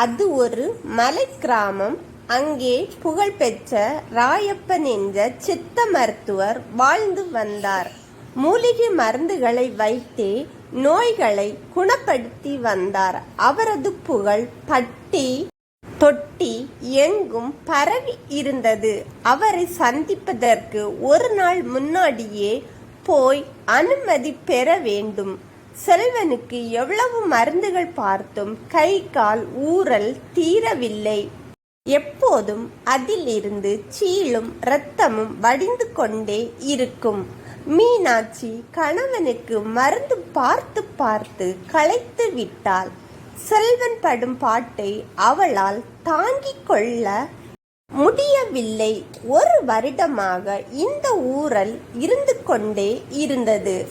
அது ஒரு மலை கிராமம் அங்கே புகழ்பெற்ற ராயப்பன் என்ற சித்த மருத்துவர் வாழ்ந்து வந்தார். மூலிகை மருந்துகளை வைத்தே நோய்களை குணப்படுத்தி வந்தார். அவரது புகழ் பட்டி தொட்டி எங்கும் பரவி இருந்தது. அவரை சந்திப்பதற்கு ஒரு நாள் முன்னாடியே போய் அனுமதி பெற வேண்டும். செல்வனுக்கு எவ்வளவு மருந்துகள் பார்த்தும் கை கால் ஊறல் தீரவில்லை. எப்போதும் அதிலிருந்து சீலும் இரத்தமும் வடிந்து கொண்டே இருக்கும். மீனாட்சி கணவனுக்கு மருந்து பார்த்து பார்த்து களைத்து விட்டாள். செல்வன் படும் பாட்டை அவளால் தாங்கிக் கொள்ள முடியவில்லை. ஒரு வருடமாக இந்த ஊரல் இருந்து கொண்டே இருந்தது.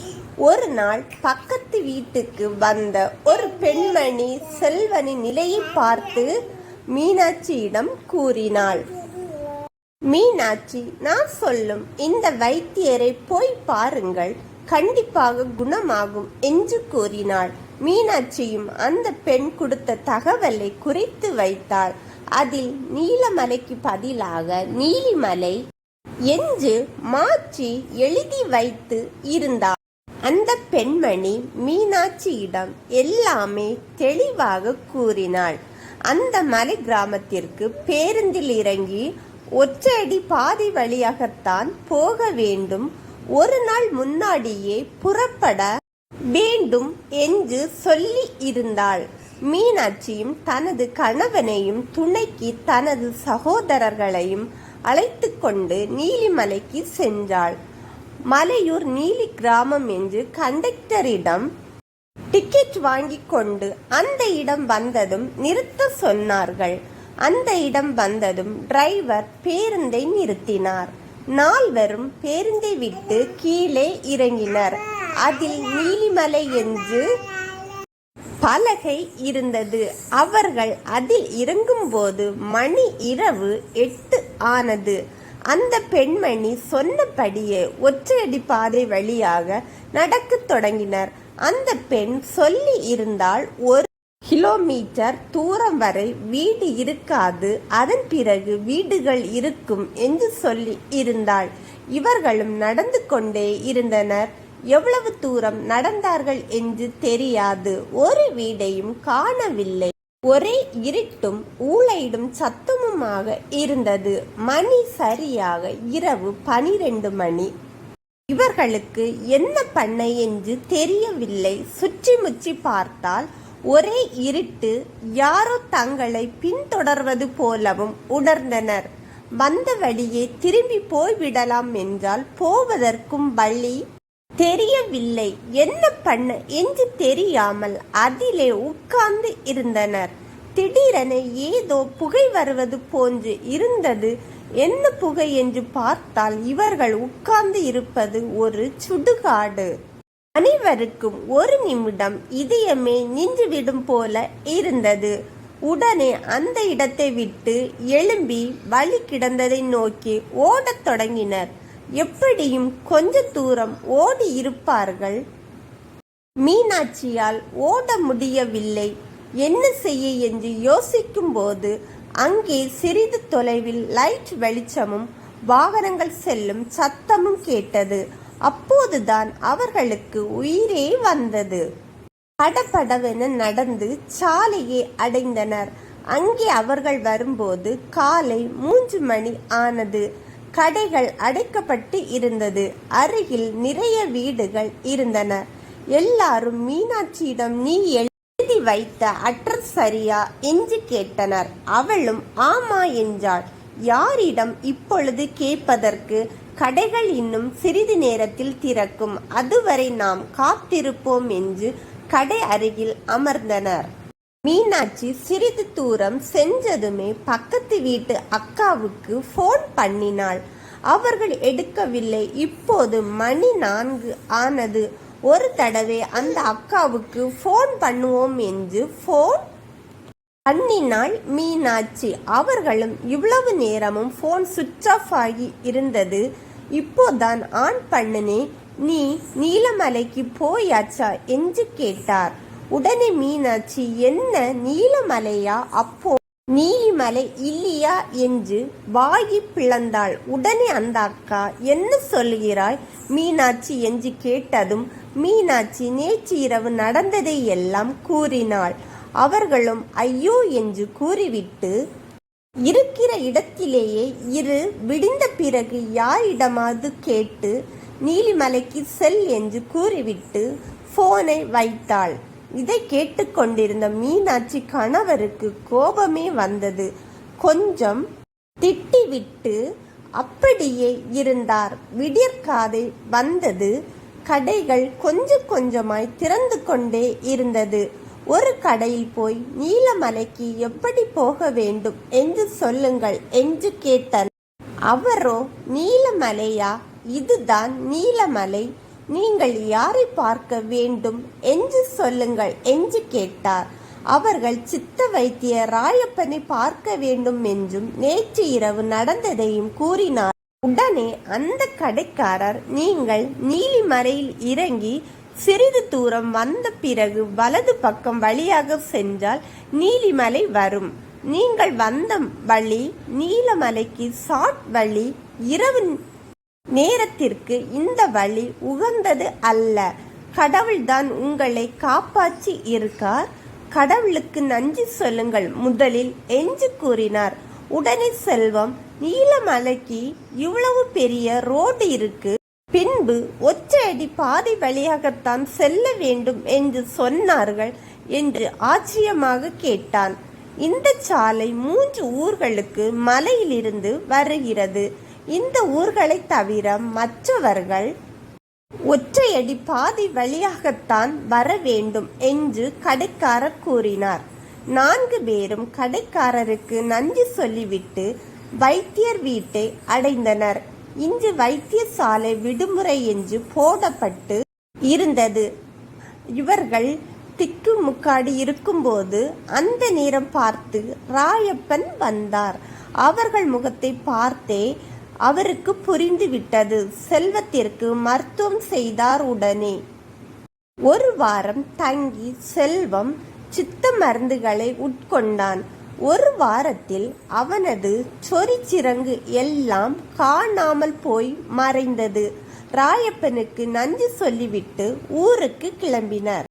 ஒரு நாள் பக்கத்து வீட்டுக்கு வந்த ஒரு பெண்மணி செல்வனின் நிலையை பார்த்து மீனாட்சியிடம் கூறினாள். மீனாட்சி நான் சொல்லும் இந்த வைத்தியரை போய் பாருங்கள். கண்டிப்பாக குணமாகும் என்று கூறினாள். மீனாட்சியும் அந்த பெண் கொடுத்த தகவலை குறித்து வைத்தாள். அதில் நீலமலைக்கு பதிலாக நீலிமலை என்று மாற்றி எழுதி வைத்து இருந்தார் அந்த பெண்மணி மீனாட்சியிடம் எல்லாமே தெளிவாக கூறினாள். அந்த மலை கிராமத்திற்கு பேருந்தில் இறங்கி ஒற்றையடி பாதி வழியாகத்தான் போக வேண்டும். ஒரு நாள் முன்னாடியே புறப்பட வேண்டும் என்று சொல்லி இருந்தாள். மீனாட்சியும் தனது கணவனையும் துணைக்கு தனது சகோதரர்களையும் அழைத்து கொண்டு நீலிமலைக்கு சென்றாள். மலையூர் நீலி கிராமம் என்று கண்டக்டரிடம் டிக்கெட் வாங்கி கொண்டு அந்த இடம் வந்ததும் நிறுத்த சொன்னார்கள். அந்த இடம் வந்ததும் டிரைவர் பேருந்தை நிறுத்தினார். நால்வரும் பேருந்தை விட்டு கீழே இறங்கினர். அதில் நீலிமலை என்று பலகை இருந்தது. அவர்கள் அதில் இறங்கும்போது மணி இரவு எட்டு ஆனது. அந்த பெண்மணி சொன்னபடியே ஒற்றையடி பாதை வழியாக நடக்கத் தொடங்கினர். அந்த பெண் சொல்லி இருந்தால் ஒரு கிலோமீட்டர் தூரம் வரை வீடு இருக்காது அதன் பிறகு வீடுகள் இருக்கும் என்று சொல்லி இருந்தாள். இவர்களும் நடந்து கொண்டே இருந்தனர். எவ்வளவு தூரம் நடந்தார்கள் என்று தெரியாது. ஒரு வீடையும் காணவில்லை. ஒரே இருட்டும் ஊழையிடும் சத்தமுமாக இருந்தது. மணி சரியாக இரவு பனிரெண்டு மணி. இவர்களுக்கு என்ன பண்ண என்று தெரியவில்லை. சுற்றி முற்றி பார்த்தால் ஒரே இருட்டு யாரோ தங்களை பின்தொடர்வது போலவும் உணர்ந்தனர். வந்த வழியே திரும்பி போய்விடலாம் என்றால் போவதற்கும் வழி தெரியவில்லை. என்ன பண்ண? என்று தெரியாமல் அதிலே உட்கார்ந்து இருந்தனர். திடீரென ஏதோ புகை வருவது போன்று இருந்தது. என்ன புகை? என்று பார்த்தால் இவர்கள் உட்கார்ந்து இருப்பது ஒரு சுடுகாடு. அனைவருக்கும் ஒரு நிமிடம் இதயமே நின்றுவிடும் போல இருந்தது. உடனே அந்த இடத்தை விட்டு எழும்பி வழி கிடந்ததை நோக்கி ஓடத் தொடங்கினர். எப்படியும் கொஞ்ச தூரம் ஓடி இருப்பார்கள்? மீனாட்சியால் ஓட முடியவில்லை. என்ன செய்ய என்று யோசிக்கும்போது அங்கே சிறிது தொலைவில் லைட் வெளிச்சமும் வாகனங்கள் செல்லும் சத்தமும் கேட்டது. அப்போதுதான் அவர்களுக்கு உயிரே வந்தது. படபடவென நடந்து சாலையை அடைந்தனர். அங்கே அவர்கள் வரும்போது காலை மூன்று மணி ஆனது. கடைகள் அடைக்கப்பட்டு இருந்தது. அருகில் நிறைய வீடுகள் இருந்தன. எல்லாரும் மீனாட்சியிடம் நீ எழுதி வைத்த அட்ரஸ் சரியா? என்று கேட்டனர். அவளும் ஆமா என்றாள். யாரிடம் இப்பொழுது கேட்பதற்கு? கடைகள் இன்னும் சிறிது நேரத்தில் திறக்கும். அதுவரை நாம் காத்திருப்போம் என்று கடை அருகில் அமர்ந்தனர். மீனாட்சி சிறிது தூரம் சென்றதுமே பக்கத்து வீட்டு அக்காவுக்கு ஃபோன் பண்ணினாள். அவர்கள் எடுக்கவில்லை. இப்போது மணி நான்கு ஆனது. ஒரு தடவை அந்த அக்காவுக்கு ஃபோன் பண்ணுவோம் என்று ஃபோன் பண்ணினாள் மீனாட்சி. அவர்களும் இவ்வளவு நேரமும் ஃபோன் சுவிட்ச் ஆஃப் ஆகி இருந்தது. இப்போதான் ஆன் பண்ணுனே நீ நீலமலைக்கு போயாச்சா? என்று கேட்டார். உடனே மீனாட்சி என்ன நீலமலையா? அப்போ நீலிமலை இல்லையா? என்று வாயி பிளந்தாள். உடனே அந்த அக்கா என்ன சொல்கிறாய் மீனாட்சி என்று கேட்டதும் மீனாட்சி நேற்று இரவு நடந்ததை எல்லாம் கூறினாள். அவர்களும் ஐயோ என்று கூறிவிட்டு இருக்கிற இடத்திலேயே இரு விடிந்த பிறகு யாரிடமாவது கேட்டு நீலிமலைக்கு செல் என்று கூறிவிட்டு போனை வைத்தாள். இதை கேட்டுக்கொண்டிருந்த மீனாட்சி கணவருக்கு கோபமே வந்தது. கொஞ்சம் திட்டிவிட்டு அப்படியே இருந்தார். விடியற்காதை வந்தது. கடைகள் கொஞ்சம் கொஞ்சமாய் திறந்து கொண்டே இருந்தது. ஒரு கடையில் போய் நீலமலைக்கு எப்படி போக வேண்டும் என்று சொல்லுங்கள் என்று கேட்டார் அவரோ நீலமலையா? இதுதான் நீலமலை. நீங்கள் யாரை பார்க்க வேண்டும் என்று சொல்லுங்கள் என்று கேட்டார். அவர்கள் சித்த வைத்திய ராயப்பனை பார்க்க வேண்டும் என்றும் நேற்று இரவு நடந்ததையும் கூறினார். உடனே அந்த கடைக்காரர் நீங்கள் நீலிமலையில் இறங்கி சிறிது தூரம் வந்த பிறகு வலது பக்கம் வழியாக சென்றால் நீலிமலை வரும். நீங்கள் வந்த வழி நீலமலைக்கு சாட் வழி இரவு நேரத்திற்கு இந்த வழி உகந்தது அல்ல. கடவுள்தான் உங்களை காப்பாற்றி இருக்கார். கடவுளுக்கு நன்றி சொல்லுங்கள். முதலில் என்று கூறினார். உடனே செல்வம் நீலமலைக்கு இவ்வளவு பெரிய ரோடு இருக்கு. பின்பு ஒற்றையடி பாதை வழியாகத்தான் செல்ல வேண்டும் என்று சொன்னார்கள் என்று ஆச்சரியமாக கேட்டான். இந்த சாலை மூன்று ஊர்களுக்கு மலையிலிருந்து வருகிறது. இந்த ஊர்களை தவிர மற்றவர்கள் ஒற்றையடி பாதி வழியாகத்தான் வர வேண்டும் என்று கடைக்காரர் கூறினார். நான்கு பேரும் கடைக்காரருக்கு நன்றி சொல்லிவிட்டு வைத்தியர் வீட்டை அடைந்தனர். இன்று வைத்தியசாலை விடுமுறை என்று போடப்பட்டு இருந்தது. இவர்கள் திக்கு முக்காடி இருக்கும்போது அந்த நேரம் பார்த்து ராயப்பன் வந்தார். அவர்கள் முகத்தை பார்த்தே அவருக்கு புரிந்துவிட்டது. செல்வத்திற்கு மருத்துவம் செய்தார் உடனே. ஒரு வாரம் தங்கி செல்வம் சித்த மருந்துகளை உட்கொண்டான். ஒரு வாரத்தில் அவனது சொரிச்சிறங்கு எல்லாம் காணாமல் போய் மறைந்தது. ராயப்பனுக்கு நன்றி சொல்லிவிட்டு ஊருக்கு கிளம்பினர்.